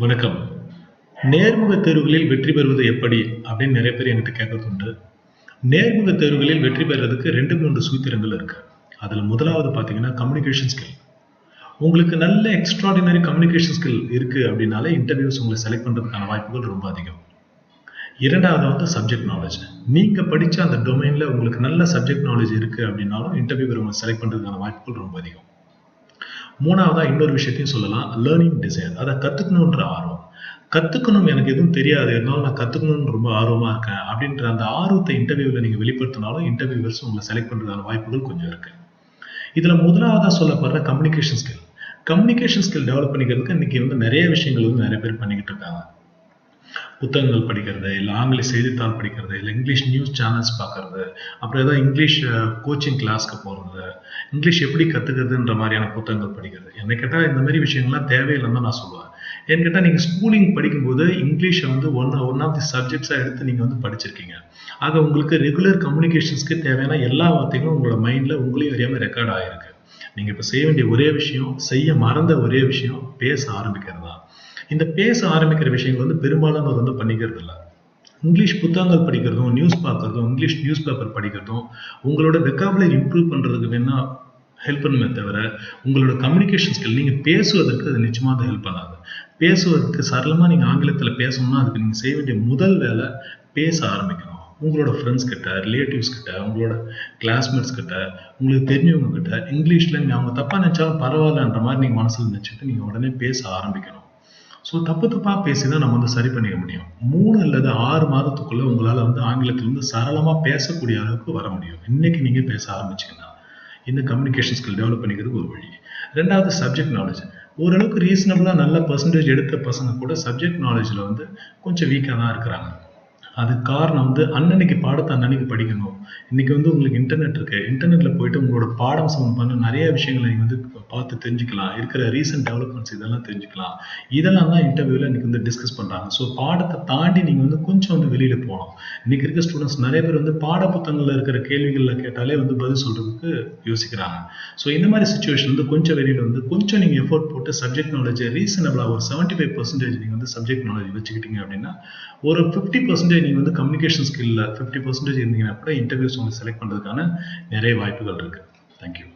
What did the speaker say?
வணக்கம். நேர்முக தேர்வுகளில் வெற்றி பெறுவது எப்படி அப்படின்னு நிறைய பேர் என்கிட்ட கேட்கறது உண்டு. நேர்முக தேர்வுகளில் வெற்றி பெறுறதுக்கு ரெண்டு மூன்று சூத்திரங்கள் இருக்கு. அதில் முதலாவது பார்த்தீங்கன்னா கம்யூனிகேஷன் ஸ்கில் உங்களுக்கு நல்ல எக்ஸ்ட்ராடினரி கம்யூனிகேஷன் ஸ்கில் இருக்கு அப்படின்னாலே இன்டர்வியூஸ் உங்களை செலக்ட் பண்ணுறதுக்கான வாய்ப்புகள் ரொம்ப அதிகம். இரண்டாவது வந்து சப்ஜெக்ட் நாலேஜ் நீங்கள் படித்த அந்த டொமைனில் உங்களுக்கு நல்ல சப்ஜெக்ட் நாலேஜ் இருக்குது அப்படின்னாலும் இன்டர்வியூ உங்களை செலக்ட் பண்ணுறதுக்கான வாய்ப்புகள் ரொம்ப அதிகம். மூணாவதாக இன்னொரு விஷயத்தையும் சொல்லலாம். லேர்னிங் டிசைர் அதை கற்றுக்கணுன்ற ஆர்வம். கற்றுக்கணும் எனக்கு எதுவும் தெரியாது. இருந்தாலும் நான் கற்றுக்கணும்னு ரொம்ப ஆர்வமாக இருக்கேன். அப்படின்ற அந்த ஆர்வத்தை இன்டர்வியூவில் நீங்கள் வெளிப்படுத்தினாலும் இன்டர்வியூவர்ஸ் உங்களை செலக்ட் பண்ணுறதுக்கான வாய்ப்புகள் கொஞ்சம் இருக்குது இதில் முதலாவதாக சொல்லப்படுற communication skill communication skill develop பண்ணிக்கிறதுக்கு இன்னைக்கு வந்து நிறைய விஷயங்கள் வந்து நிறைய பேர் பண்ணிக்கிட்டு இருக்காங்க. புத்தகங்கள் படிக்கிறது இல்லை ஆங்கில செய்தித்தாள் படிக்கிறது இல்லை இங்கிலீஷ் நியூஸ் சேனல்ஸ் பார்க்கறது அப்புறம் ஏதோ இங்கிலீஷ் கோச்சிங் கிளாஸ்க்கு போகிறது இங்கிலீஷ் எப்படி கற்றுக்கிறதுன்ற மாதிரியான புத்தகங்கள் படிக்கிறது. என்னை கேட்டால் இந்த மாதிரி விஷயங்கள்லாம் தேவையில்லைன்னு தான் நான் சொல்லுவேன். ஏன்னு கேட்டால் நீங்கள் ஸ்கூலிங் படிக்கும்போது இங்கிலீஷை வந்து ஒன் ஒன் ஆஃப் தி சப்ஜெக்ட்ஸாக எடுத்து நீங்கள் வந்து படிச்சிருக்கீங்க. ஆக உங்களுக்கு ரெகுலர் கம்யூனிகேஷன்ஸ்க்கு தேவையான எல்லா வார்த்தைகளும் உங்களோட மைண்டில் உங்களையும் அறியாமல் ரெக்கார்ட் ஆகிருக்கு நீங்கள் இப்போ செய்ய வேண்டிய ஒரே விஷயம் செய்ய மறந்த ஒரே விஷயம் பேச ஆரம்பிக்கிறது? தான் இந்த பேச ஆரம்பிக்கிற விஷயங்கள் வந்து பெரும்பாலும் அது வந்து பண்ணிக்கிறது இல்லை இங்கிலீஷ் புத்தகங்கள் படிக்கிறதும் நியூஸ் பார்க்கறதும் இங்கிலீஷ் நியூஸ் பேப்பர் படிக்கிறதும் உங்களோட வெக்காபுலரி இம்ப்ரூவ் பண்ணுறதுக்கு வேணா ஹெல்ப் பண்ணுமே தவிர உங்களோட கம்யூனிகேஷன் ஸ்கில் நீங்கள் பேசுவதற்கு அது நிச்சயமாக அது ஹெல்ப் பண்ணாது பேசுவதற்கு சரளமாக நீங்கள் ஆங்கிலத்தில் பேசணும்னா அதுக்கு நீங்கள் செய்ய வேண்டிய முதல் வேலை பேச ஆரம்பிக்கணும். உங்களோட ஃப்ரெண்ட்ஸ் கிட்ட ரிலேட்டிவ்ஸ் கிட்ட உங்களோட கிளாஸ்மேட்ஸ் கிட்ட உங்களுக்கு தெரிஞ்சவங்க கிட்ட இங்கிலீஷில் நீங்கள் அவங்க தப்பாக நினச்சாலும் பரவாயில்லன்ற மாதிரி நீங்கள் மனசில் நினச்சிட்டு நீங்கள் உடனே பேச ஆரம்பிக்கணும். ஸோ தப்பு தப்பாக பேசி தான் நம்ம வந்து சரி பண்ணிக்க முடியும். மூணு அல்லது ஆறு மாதத்துக்குள்ளே உங்களால் வந்து ஆங்கிலத்தில் வந்து சரளமாக பேசக்கூடிய அளவுக்கு வர முடியும். இன்றைக்கி நீங்கள் பேச ஆரம்பிச்சிங்கன்னா இந்த கம்யூனிகேஷன் ஸ்கில் டெவலப் பண்ணிக்கிறதுக்கு ஒரு வழி. ரெண்டாவது சப்ஜெக்ட் நாலேஜ் ஓரளவுக்கு ரீசனபிளாக நல்ல பர்சன்டேஜ் எடுத்த பசங்க கூட சப்ஜெக்ட் நாலேஜில் வந்து கொஞ்சம் வீக்காக தான் இருக்கிறாங்க. அதுக்கு காரணம் வந்து அன்னன்னைக்கு பாடத்தை அன்னன்னைக்கு படிக்கணும். இன்னைக்கு வந்து உங்களுக்கு இன்டர்நெட் இருக்கு. இன்டர்நெட்ல போயிட்டு உங்களோட பாடம் சம்பந்தமான நிறைய விஷயங்களை நீங்க வந்து பார்த்து தெரிஞ்சுக்கலாம். இருக்கிற ரீசன்ட் டெவலப்மெண்ட்ஸ் இதெல்லாம் தெரிஞ்சுக்கலாம். இதெல்லாம் தான் இன்டர்வியூல இன்னைக்கு வந்து டிஸ்கஸ் பண்றாங்க. ஸோ பாடத்தை தாண்டி நீங்க வந்து கொஞ்சம் வந்து வெளியில போகணும். இன்னைக்கு இருக்க ஸ்டூடெண்ட்ஸ் நிறைய பேர் வந்து பாட புத்தகங்கள்ல இருக்கிற கேள்விகள்ல கேட்டாலே வந்து பதில் சொல்றதுக்கு யோசிக்கிறாங்க. ஸோ இந்த மாதிரி சுச்சுவேஷன் வந்து கொஞ்சம் வெளியில வந்து கொஞ்சம் நீங்க எஃபோர்ட் போட்டு சப்ஜெக்ட் நாலேஜ் ரீசனபிளா ஒரு செவன்டி ஃபைவ் பர்சன்டேஜ் நீங்க வந்து சப்ஜெக்ட் நாலேஜ் வச்சுக்கிட்டீங்க அப்படின்னா ஒரு ஃபிஃப்டி பர்சன்டேஜ் நீங்கள் வந்து கம்யூனிகேஷன் ஸ்கில்ல ஃபிஃப்டி பர்சன்டேஜ் இருந்தீங்கன்னா கூட இன்டர்வியூஸ் உங்களுக்கு செலக்ட் பண்ணுறதுக்கான நிறைய வாய்ப்புகள் இருக்கு. தேங்க்யூ